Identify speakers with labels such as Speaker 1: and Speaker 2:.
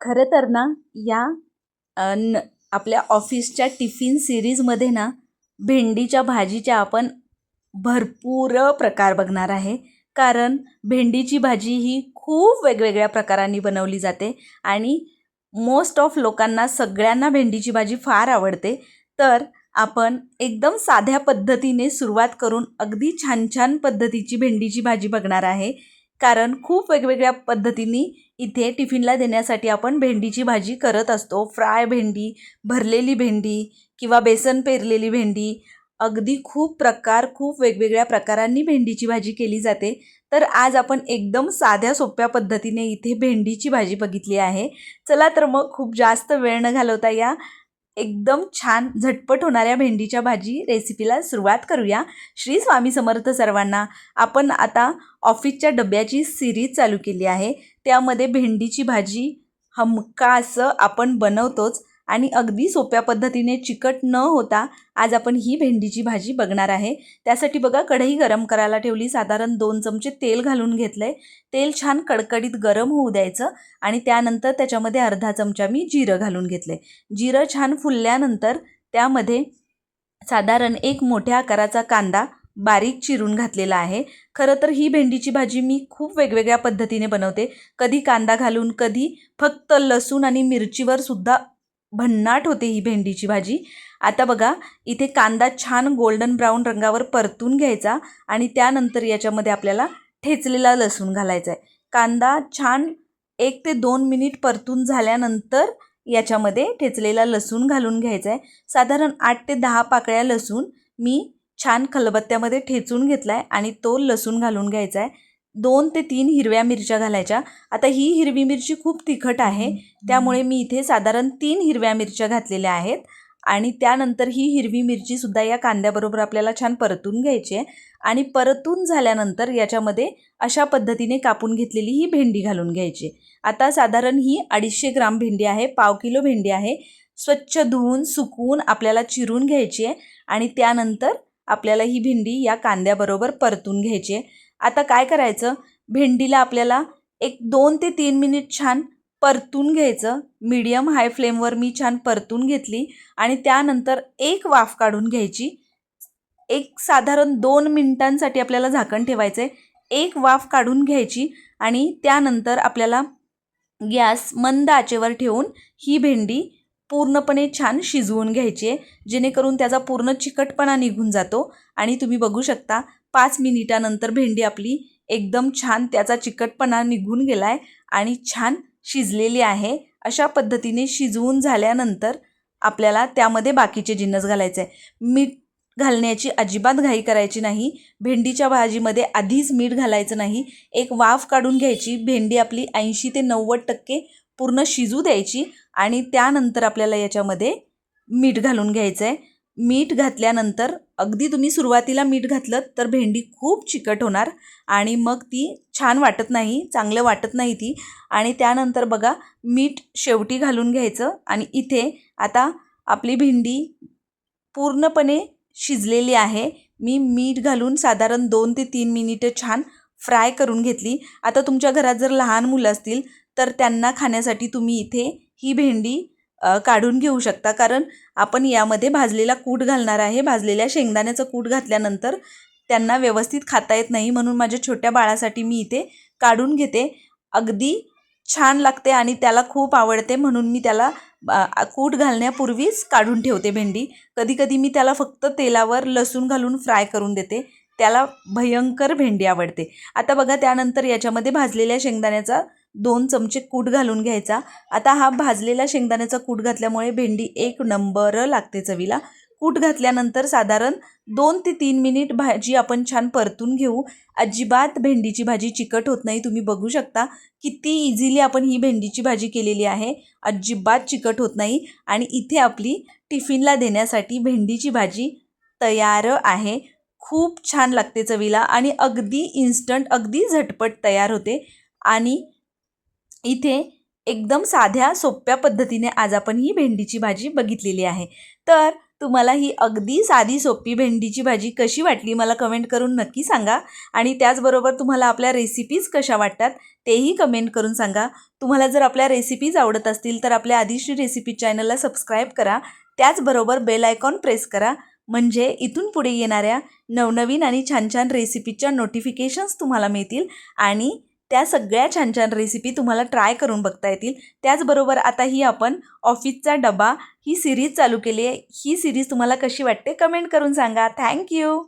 Speaker 1: खरं तर ना या न आपल्या ऑफिसच्या टिफिन सिरीजमध्ये ना भेंडीच्या भाजीच्या आपण भरपूर प्रकार बघणार आहे. कारण भेंडीची भाजी ही खूप वेगवेगळ्या प्रकारांनी बनवली जाते आणि मोस्ट ऑफ लोकांना सगळ्यांना भेंडीची भाजी फार आवडते. तर आपण एकदम साध्या पद्धतीने सुरुवात करून अगदी छान छान पद्धतीची भेंडीची भाजी बघणार आहे. कारण खूप वेगवेगळ्या पद्धतीने इथे टिफिनला देण्यासाठी आपण भेंडीची भाजी करत असतो. फ्राय भेंडी भरलेली भेंडी किंवा बेसन पेरलेली भेंडी अगदी खूप प्रकार खूप वेगवेगळ्या प्रकारांनी भेंडीची भाजी केली जाते. तर आज आपण एकदम साध्या सोप्या पद्धतीने इथे भेंडीची भाजी बघितली आहे. चला तर मग खूप जास्त वेळ न घालवता या एकदम छान झटपट होणाऱ्या भेंडीच्या भाजी रेसिपीला सुरुवात करूया. श्री स्वामी समर्थ सर्वांना आपण आता ऑफिसच्या डब्याची सिरीज चालू केली आहे. त्यामध्ये भेंडीची भाजी हमका असं आपण बनवतोच. आणि अगदी सोप्या पद्धतीने चिकट न होता आज आपण ही भेंडीची भाजी बघणार आहे. त्यासाठी बघा कढई गरम करायला ठेवली. साधारण दोन चमचे तेल घालून घेतलं आहे तेल छान कडकडीत गरम होऊ द्यायचं आणि त्यानंतर त्याच्यामध्ये अर्धा चमचा मी जिरं घालून घेतलं आहे जिरं छान फुलल्यानंतर त्यामध्ये साधारण एक मोठ्या आकाराचा कांदा बारीक चिरून घातलेला आहे. खरं तर ही भेंडीची भाजी मी खूप वेगवेगळ्या पद्धतीने बनवते. कधी कांदा घालून कधी फक्त लसूण आणि मिरचीवर सुद्धा भन्नाट होते ही भेंडीची भाजी. आता बघा इथे कांदा छान गोल्डन ब्राऊन रंगावर परतून घ्यायचा आणि त्यानंतर याच्यामध्ये आपल्याला ठेचलेला लसूण घालायचा आहे. कांदा छान एक ते दोन मिनिट परतून झाल्यानंतर याच्यामध्ये ठेचलेला लसूण घालून घ्यायचा आहे. साधारण आठ ते दहा पाकळ्या लसूण मी छान खलबत्त्यामध्ये ठेचून घेतला आहे आणि तो लसूण घालून घ्यायचा आहे. दोन ते तीन हिरव्या मिरच्या घालायच्या. आता ही हिरवी मिरची खूप तिखट आहे. त्यामुळे मी इथे साधारण तीन हिरव्या मिरच्या घातलेल्या आहेत. आणि त्यानंतर ही हिरवी मिरचीसुद्धा या कांद्याबरोबर आपल्याला छान परतून घ्यायची आहे. आणि परतून झाल्यानंतर याच्यामध्ये अशा पद्धतीने कापून घेतलेली ही भेंडी घालून घ्यायची आता साधारण ही अडीचशे ग्राम भेंडी आहे. पाव किलो भेंडी आहे. स्वच्छ धुवून सुकवून आपल्याला चिरून घ्यायची आहे. आणि त्यानंतर आपल्याला ही भेंडी या कांद्याबरोबर परतून घ्यायची आहे. आता काय करायचं? भेंडीला आपल्याला एक दोन ते तीन मिनिट छान परतून घ्यायचं. मीडियम हाय फ्लेमवर मी छान परतून घेतली आणि त्यानंतर एक वाफ काढून घ्यायची. एक साधारण दोन मिनिटांसाठी आपल्याला झाकण ठेवायचं आहे एक वाफ काढून घ्यायची आणि त्यानंतर आपल्याला गॅस मंद आचेवर ठेवून ही भेंडी पूर्णपणे छान शिजवून घ्यायची आहे जेणेकरून त्याचा पूर्ण चिकटपणा निघून जातो. आणि तुम्ही बघू शकता पाच मिनिटानंतर भेंडी आपली एकदम छान त्याचा चिकटपणा निघून गेला आहे आणि छान शिजलेली आहे. अशा पद्धतीने शिजवून झाल्यानंतर आपल्याला त्यामध्ये बाकीचे जिन्नस घालायचे आहे मीठ घालण्याची अजिबात घाई करायची नाही. भेंडीच्या भाजीमध्ये आधीच मीठ घालायचं नाही. एक वाफ काढून घ्यायची. भेंडी आपली ऐंशी ते नव्वद टक्के पूर्ण शिजू द्यायची आणि त्यानंतर आपल्याला याच्यामध्ये मीठ घालून घ्यायचं आहे मीठ घातल्यानंतर अगदी तुम्ही सुरुवातीला मीठ घातलं तर भेंडी खूप चिकट होणार आणि मग ती छान वाटत नाही चांगलं वाटत नाही ती. आणि त्यानंतर बघा मीठ शेवटी घालून घ्यायचं आणि इथे आता आपली भेंडी पूर्णपणे शिजलेली आहे. मी मीठ घालून साधारण दोन ते तीन मिनिटं छान फ्राय करून घेतली. आता तुमच्या घरात जर लहान मुलं असतील तर त्यांना खाण्यासाठी तुम्ही इथे ही भेंडी काढून घेऊ शकता. कारण आपण यामध्ये भाजलेला कूट घालणार आहे. भाजलेल्या शेंगदाण्याचं कूट घातल्यानंतर त्यांना व्यवस्थित खाता येत नाही. म्हणून माझ्या छोट्या बाळासाठी मी इथे काढून घेते. अगदी छान लागते आणि त्याला खूप आवडते. म्हणून मी त्याला कूट घालण्यापूर्वीच काढून ठेवते भेंडी. कधीकधी मी त्याला फक्त तेलावर लसूण घालून फ्राय करून देते. त्याला भयंकर भेंडी आवडते. आता बघा त्यानंतर याच्यामध्ये भाजलेल्या शेंगदाण्याचा दोन चमचे कूट घालून घ्यायचा. आता हा भाजलेला शेंगदाण्याचा कूट घातल्यामुळे भेंडी एक नंबर लागते चवीला. कूट घातल्यानंतर साधारण दोन ते तीन मिनिट भाजी आपण छान परतून घेऊ. अजिबात भेंडीची भाजी चिकट होत नाही तुम्ही बघू शकता. किती इझिली आपण ही भेंडीची भाजी केलेली आहे. अजिबात चिकट होत नाही. आणि इथे आपली टिफिनला देण्यासाठी भेंडीची भाजी तयार आहे. खूप छान लागते चवीला आणि अगदी इन्स्टंट अगदी झटपट तयार होते. आणि इथे एकदम साध्या सोप्या पद्धतीने आज आपण ही भेंडीची भाजी बघितलेली आहे. तर तुम्हाला ही अगदी साधी सोपी भेंडीची भाजी कशी वाटली मला कमेंट करून नक्की सांगा. आणि त्याचबरोबर तुम्हाला आपल्या रेसिपीज कशा वाटतात तेही कमेंट करून सांगा. तुम्हाला जर आपल्या रेसिपीज आवडत असतील तर आपल्या आदिश्री रेसिपी चॅनलला सबस्क्राईब करा. त्याचबरोबर बेल आयकॉन प्रेस करा. म्हणजे इथून पुढे येणाऱ्या नवनवीन आणि छान छान रेसिपीच्या नोटिफिकेशन्स तुम्हाला मिळतील. आणि त्या सगळ्या छान छान रेसिपी तुम्हाला ट्राय करून बघता येतील. त्याचबरोबर आता ही आपण ऑफिसचा डबा ही सिरीज चालू केली आहे. ही सिरीज तुम्हाला कशी वाटते? कमेंट करून सांगा. थँक्यू